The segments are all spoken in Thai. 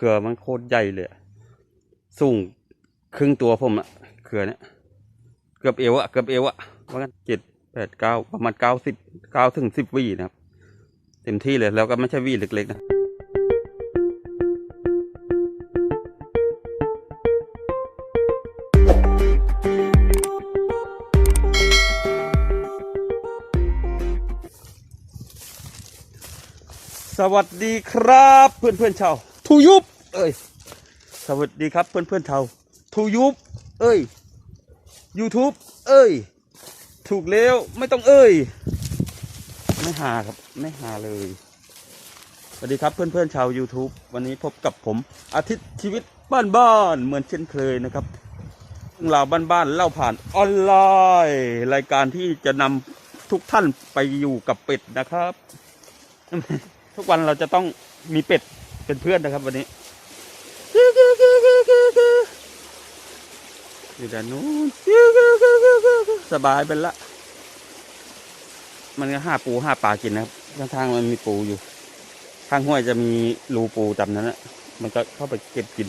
เครือมันโคตรใหญ่เลยสูงครึ่งตัวผมอะเครือเนี้ยเกือบเอวอะเกือบเอวอะว่ากันเจ็ดแปดเก้าประมาณเก้าสิบเก้าถึงสิบวีนะครับ เต็มที่เลยแล้วก็ไม่ใช่วีเล็กๆนะสวัสดีครับ เพื่อนเพื่อนๆชาวทูยุ เอ้ย สวัสดีครับเพื่อนเพื่อนชาวทูยุบเอ้ย YouTube เอ้ย ถูกแล้วไม่ต้องเอ้ย ไม่หาครับ ไม่หาเลย สวัสดีครับเพื่อนเพื่อนชาว YouTube วันนี้พบกับผม อาทิตย์ชีวิตบ้านบ้านเหมือนเช่นเคยนะครับเรื่องราวบ้านบ้านๆเล่าผ่านออนไลน์ รายการที่จะนำทุกท่านไปอยู่กับเป็ดนะครับ ทุกวันเราจะต้องมีเป็ดเป็นเพื่อนนะครับ วันนี้ อยู่ด้านนู้นสบายเป็นละ มันก็ห้าปูห้าปลากินนะครับข้างทางมันมีปูอยู่ ข้างห้วยจะมีรูปูจำนั้นนะมันก็เข้าไปเก็บกิน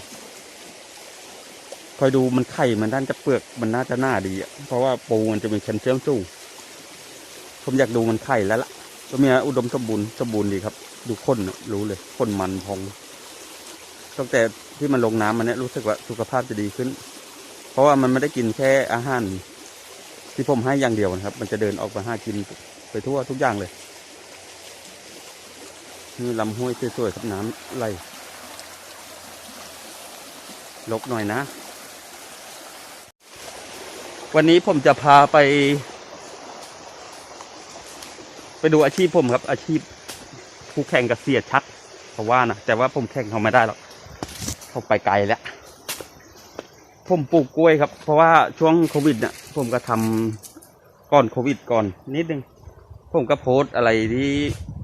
คอยดูมันไข่มันด้านจะเปลือกมันน่าจะหน้าดีอะ เพราะว่าปูมันจะมีแคลเซียมสูง ผมอยากดูมันไข่แล้วล่ะก็มียอุดมสมบูรณ์สมบูรณ์ดีครับ ดูข้นรู้เลยข้นมันพองตั้งแต่ ที่มันลงน้ำมันเนี้ยรู้สึกว่าสุขภาพจะดีขึ้น เพราะว่ามันไม่ได้กินแค่อาหารที่ผมให้อย่างเดียวนะครับ มันจะเดินออกมาหากินไปทั่วทุกอย่างเลยนี่ลำห้วยสวยๆครับน้ำไหลลกหน่อยนะ วันนี้ผมจะพาไป ไปดูอาชีพผมครับ อาชีพผู้แข่งกับเสียชัดเขาว่านะแต่ว่าผมแข่งเขาไม่ได้หรอก เขาไปไกลแล้ว ผมปลูกกล้วยครับ เพราะว่าช่วงโควิดเนี่ยผมก็ทำก่อนโควิดก่อนนิดนึง ผมก็โพสต์อะไรที่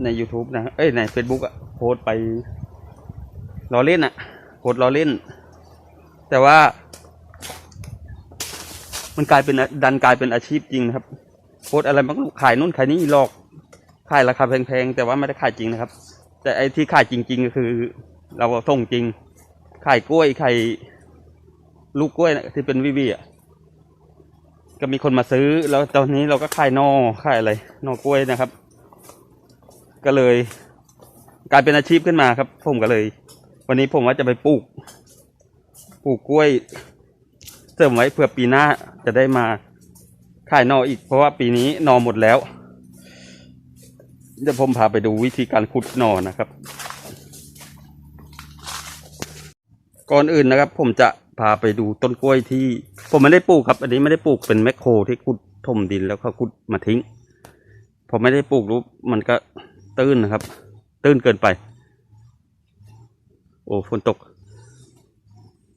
ใน YouTube นะ เอ้ยใน Facebook อะโพสต์ไปล้อเล่นอะโพสต์ล้อเล่น แต่ว่า มันกลายเป็นดันกลายเป็นอาชีพจริงนะครับ โพสอะไรมันขายนู่นขายนี่หลอกขายราคาแพงๆแต่ว่าไม่ได้ขายจริงนะครับ แต่ไอ้ที่ขายจริง ๆ ก็คือ เราส่งจริง ไขายกล้วยไขายลูกกล้วยนะที่เป็นวิวีอะก็มีคนมาซื้อแล้วตอนนี้เราก็ขายนอขายอะไรนอกล้วยนะครับ ก็เลยกลายเป็นอาชีพขึ้นมาครับ ผมก็เลย วันนี้ผมว่าจะไปปลูก ปลูกกล้วย เสริมไว้เพื่อปีหน้าจะได้มาขายนออีก เพราะว่าปีนี้นอหมดแล้วเดี๋ยวผมพาไปดูวิธีการขุดน่อนะครับ ก่อนอื่นนะครับ ผมจะพาไปดูต้นกล้วยที่ ผมไม่ได้ปลูกครับ อันนี้ไม่ได้ปลูกเป็นแมคโครที่ขุดถมดินแล้วก็ขุดมาทิ้งผมไม่ได้ปลูกรูปมันก็ตื้นนะครับ ตื้นเกินไป โอ้ฝนตก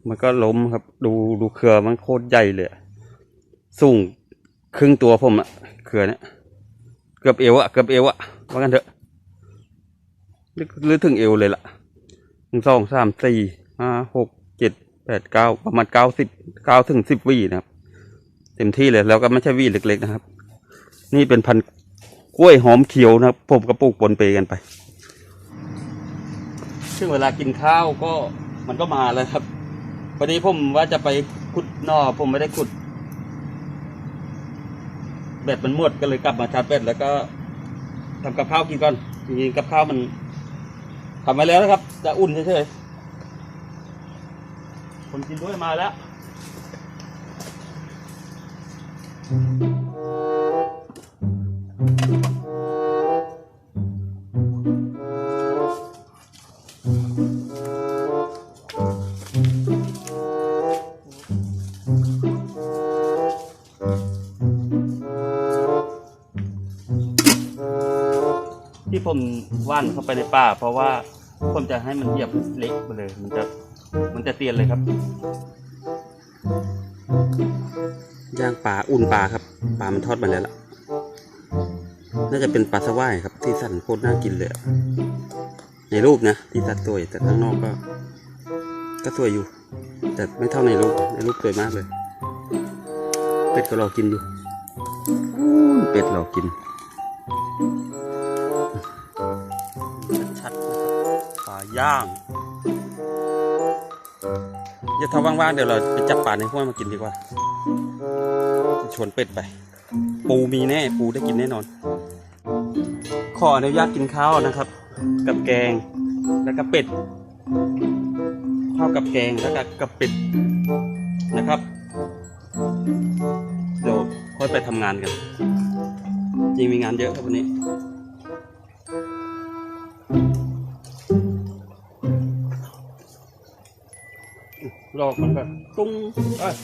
มันก็ล้มครับ ดูดูเครือมันโคตรใหญ่เลยสูงครึ่งตัวผมอะเครือเนี้ยเกือบเอวอะเกือบเอวอะว่ากันเถอะหรือถึงเอวเลยล่ะหนึ่งสองสามสี่ ห้าหกเจ็ดแปดเก้าประมาณเก้าสิบเก้าถึงสิบวีนะครับ เต็มที่เลยแล้วก็ไม่ใช่วีเล็กๆนะครับ นี่เป็นพันกล้วยหอมเขียวนะครับ ผมก็ปลูกปนเปกันไป ซึ่งเวลากินข้าวก็มันก็มาแล้วครับวันนี้ผมว่าจะไปขุดนอผมไม่ได้ขุดแบตมันหมดก็เลยกลับมาชาร์จแบตแล้วก็ทำกับข้าวกินก่อนจริงๆกับข้าวมันทำมาแล้วนะครับ จะอุ่นเฉยๆ คนกินด้วยมาแล้วที่ผมว่านเข้าไปในป่า เพราะว่าผมจะให้มันเหยียบเละไปเลยมันจะ มันจะเตียนเลยครับ ย่างปลาอุ่นปลาครับปลามันทอดมาแล้วล่ะน่าจะเป็นปลาสวายครับ ที่สั่นโคตรน่ากินเลยในรูปนะ ที่ตัดสวยแต่ข้างนอกก็ ก็สวยอยู่ แต่ไม่เท่าในรูปในรูปสวยมากเลย เป็ดก็รอกินอยู่เป็ดรอกินชัดๆนะครับปลาย่าง เดี๋ยวถ้าว่างๆ เดี๋ยวเราไปจับปลาในห้วยมากินดีกว่า ชวนเป็ดไป ปูมีแน่ ปูได้กินแน่นอน ขออนุญาตกินข้าวนะครับ กับแกง แล้วก็เป็ด ข้าวกับแกงแล้วก็กับเป็ดนะครับ เดี๋ยวค่อยไปทำงานกัน จริงมีงานเยอะครับวันนี้ รอกมันก็ตุ้งเอ้ย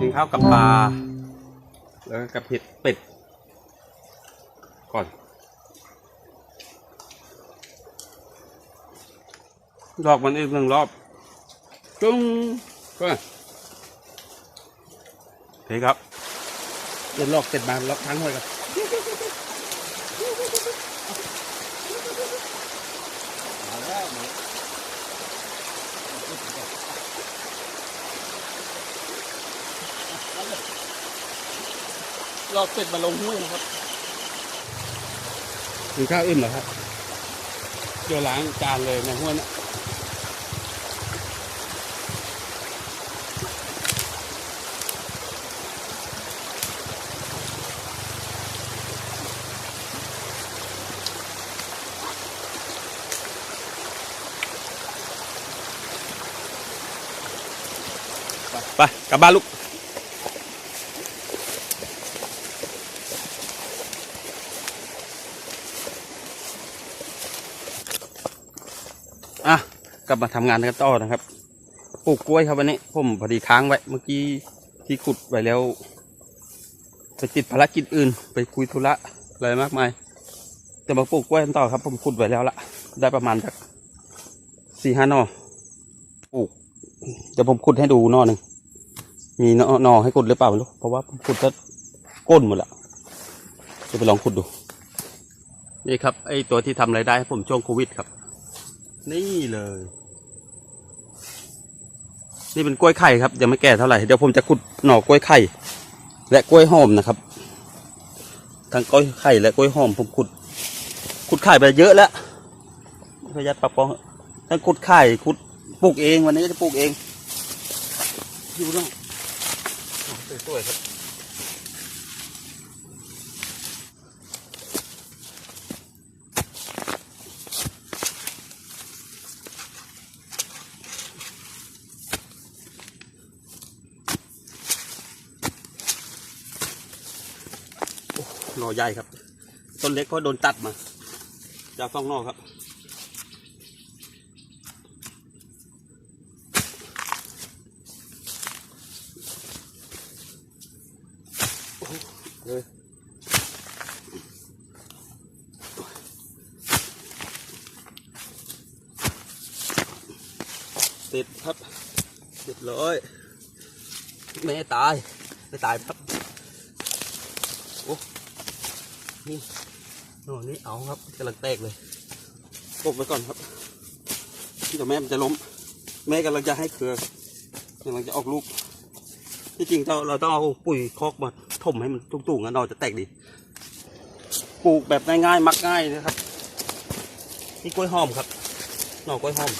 กินข้าวกับปลาแล้วกับเห็ดเป็ด ก่อนรอกมันอีกหนึ่งรอบ จุ้งก็โอเคครับเดี๋ยวลอกเสร็จมาล็อกทั้งห้วยกัน ลอกเสร็จมาลงห้วยนะครับกินข้าวอิ่มเหรอครับเดี๋ยวล้างจานเลยในห้วยนะไปกลับบ้านลูก อะ กลับมาทำงานกันต่อนะครับปลูกกล้วยครับวันนี้ผมพอดีค้างไว้เมื่อกี้ที่ขุดไว้แล้วไปติดภารกิจอื่น ไปคุยธุระอะไรมากมายจะมาปลูกกล้วยกันต่อครับ ผมขุดไว้แล้วละได้ประมาณสักสี่ห้าหนอปลูกเดี๋ยวผมขุดให้ดูหนอหนึ่งมีหนอหนอให้ขุดหรือเปล่าไม่รู้เพราะว่าผมขุดก็ก้นหมดละจะไปลองขุดดู นี่ครับไอตัวที่ทำรายได้ให้ผมช่วงโควิดครับ นี่เลย นี่เป็นกล้วยไข่ครับยังไม่แก่เท่าไหร่เดี๋ยวผมจะขุดหน่อกล้วยไข่ และกล้วยหอมนะครับ ทั้งกล้วยไข่และกล้วยหอมผมขุด ขุดไข่ไปเยอะแล้วพยัดปรับปองทั้งขุดไข่ขุดปลูกเองวันนี้จะปลูกเองอยู่เนาะสวยๆครับ ใหญ่ครับ ต้นเล็กก็โดนตัดมา จากข้างนอกครับเลยติดครับติดเลยไม่ตาย ไม่ตายครับ นี่โน่นนี่เอาครับกำลังแตกเลยปกไว้ก่อนครับเดี๋ยวแม่มันจะล้ม แม่กำลังจะให้เครือกำลังจะออกลูก ที่จริงเราเราต้องเอาปุ๋ยคอกมาถมให้มันตุ่งๆนะหนอจะแตกดี ปลูกแบบง่ายๆมักง่ายนะครับนี่กล้วยหอมครับหน่อกล้วยหอม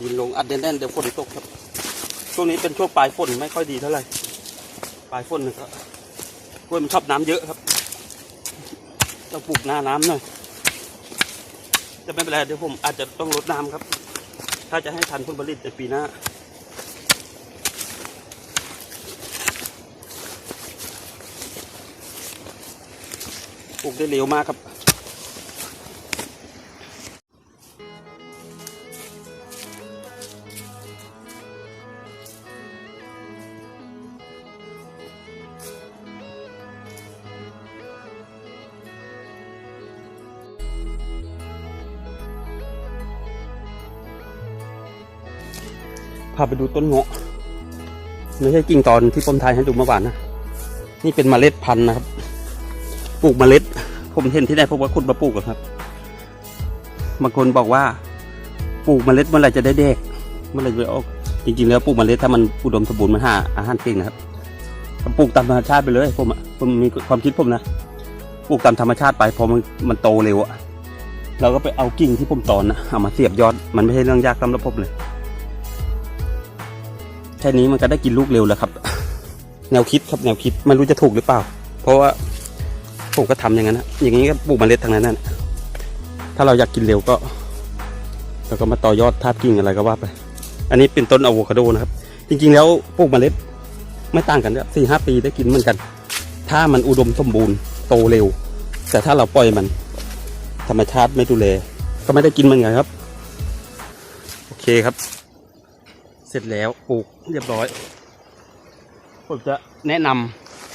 ดินลงอัดแน่นๆเดี๋ยวฝนตกครับ ช่วงนี้เป็นช่วงปลายฝนไม่ค่อยดีเท่าไหร่ ปลายฝนนะครับกล้วยมันชอบน้ำเยอะครับต้องปลูกหน้าน้ำหน่อยจะไม่เป็นไรเดี๋ยวผมอาจจะต้องลดน้ำครับ ถ้าจะให้ทันผลผลิตในปีหน้าปลูกได้เร็วมากครับ พาไปดูต้นเงาะไม่ใช่กิ่งตอนที่ผมทายให้ดูเมื่อวานนะนี่เป็นเมล็ดพันธุ์นะครับ ปลูกเมล็ด ผมเห็นที่ไหนพวกว่าคุณมาปลูกอครับบางคนบอกว่าปลูกเมล็ดเมื่อไหร่จะได้เด็กเมื่อไหร่จะออกจริงๆแล้วปลูกเมล็ดถ้ามันอุดมสมบูรณ์มันหาอาหารเก่งนะครับปลูกตามธรรมชาติไปเลยผมอะผมมีความคิดผมนะปลูกตามธรรมชาติไปพอมันมันโตเร็วอะเราก็ไปเอากิ่งที่ผมตอนนะเอามาเสียบยอดมันไม่ใช่เรื่องยากสำหรับผมเลย ค่นี้มันก็ได้กินลูกเร็วแล้วครับ แนวคิดครับแนวคิดไม่รู้จะถูกหรือเปล่า เพราะว่าผมก็ทำอย่างนั้นนะอย่างนี้ก็ปลูกเมล็ดทางนั้นนะถ้าเราอยากกินเร็วก็เราก็มาต่อยอดทาบกิ่งอะไรก็ว่าไป อันนี้เป็นต้นอะโวคาโดนะครับ จริงๆแล้วปลูกเมล็ดไม่ต่างกันเนี่ยสี่ห้าปีได้กินเหมือนกัน ถ้ามันอุดมสมบูรณ์โตเร็ว แต่ถ้าเราปล่อยมัน ธรรมชาติไม่ดูแลก็ไม่ได้กินเหมือนกันครับ โอเคครับ สร็จแล้วปลูกเรียบร้อย ผมจะแนะน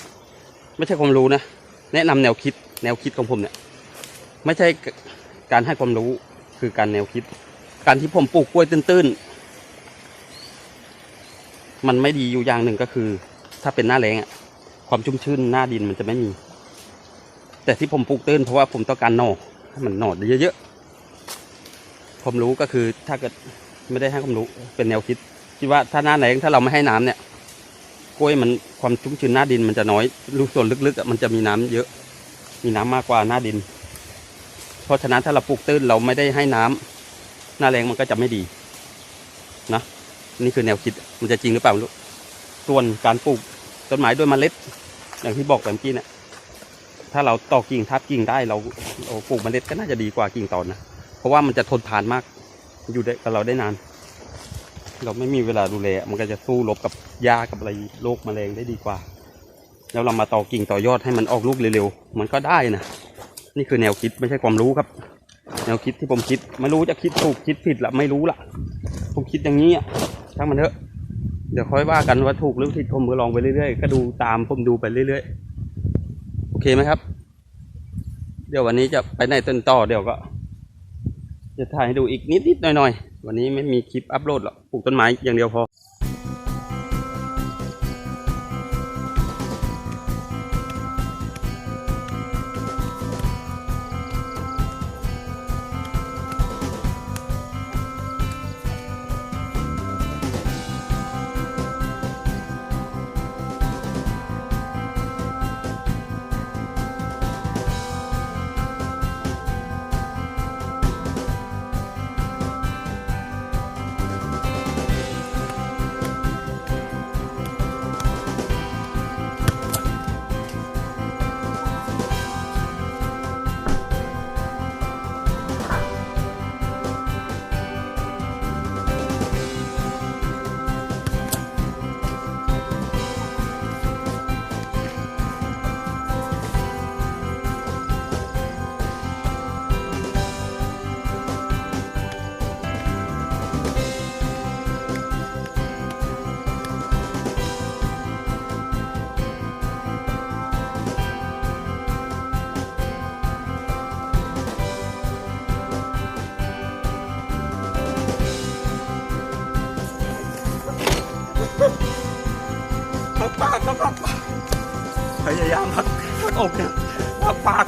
ำไม่ใช่ความรู้นะ แนะนำแนวคิด แนวคิดของผมเนี่ย ไม่ใช่การให้ความรู้คือการแนวคิด การที่ผมปลูกกล้วยตื้นๆ มันไม่ดีอยู่อย่างหนึ่งก็คือ ถ้าเป็นหน้าแรงอะความชุ่มชื้นหน้าดินมันจะไม่มี แต่ที่ผมปลูกตื้นเพราะว่าผมต้องการหน่อให้มันหน่อเยอะๆความรู้ก็คือถ้าเกิดไม่ได้ให้ความรู้เป็นแนวคิด คิดว่าถ้าหน้าแรงถ้าเราไม่ให้น้ำเนี่ย กล้วยมันความชุ่มชื้นหน้าดินมันจะน้อยรูส่วนลึกๆอะมันจะมีน้ำเยอะ มีน้ำมากกว่าหน้าดิน เพราะฉะนั้นถ้าเราปลูกตื้นเราไม่ได้ให้น้ำหน้าแรงมันก็จะไม่ดีนะนี่คือแนวคิดมันจะจริงหรือเปล่าไม่รู้ส่วนการปลูกต้นไม้ด้วยเมล็ด อย่างที่บอกไปเมื่อกี้เนี่ยถ้าเราตอกกิ่งทับกิ่งได้เราเราปลูกเมล็ดก็น่าจะดีกว่ากิ่งตอนนะเพราะว่ามันจะทนทานมากอยู่ได้กับเราได้นาน เราไม่มีเวลาดูแล มันก็จะสู้รบกับหญ้ากับอะไรโรคแมลงได้ดีกว่า แล้วเรามาต่อกิ่งต่อยอดให้มันออกลูกเร็วๆ มันก็ได้นะ นี่คือแนวคิดไม่ใช่ความรู้ครับ แนวคิดที่ผมคิด ไม่รู้จะคิดถูกคิดผิดละไม่รู้ละผมคิดอย่างนี้อะช่างมันเถอะ เดี๋ยวค่อยว่ากันว่าถูกหรือผิดผมก็ลองไปเรื่อยๆ ก็ดูตามผมดูไปเรื่อยๆ โอเคไหมครับ เดี๋ยววันนี้จะไปไหนต้นต่อเดี๋ยวก็ จะถ่ายให้ดูอีกนิดๆหน่อยๆวันนี้ไม่มีคลิปอัพโหลดหรอกปลูกต้นไม้อย่างเดียวพอ พยายามพักพักอกหักปาก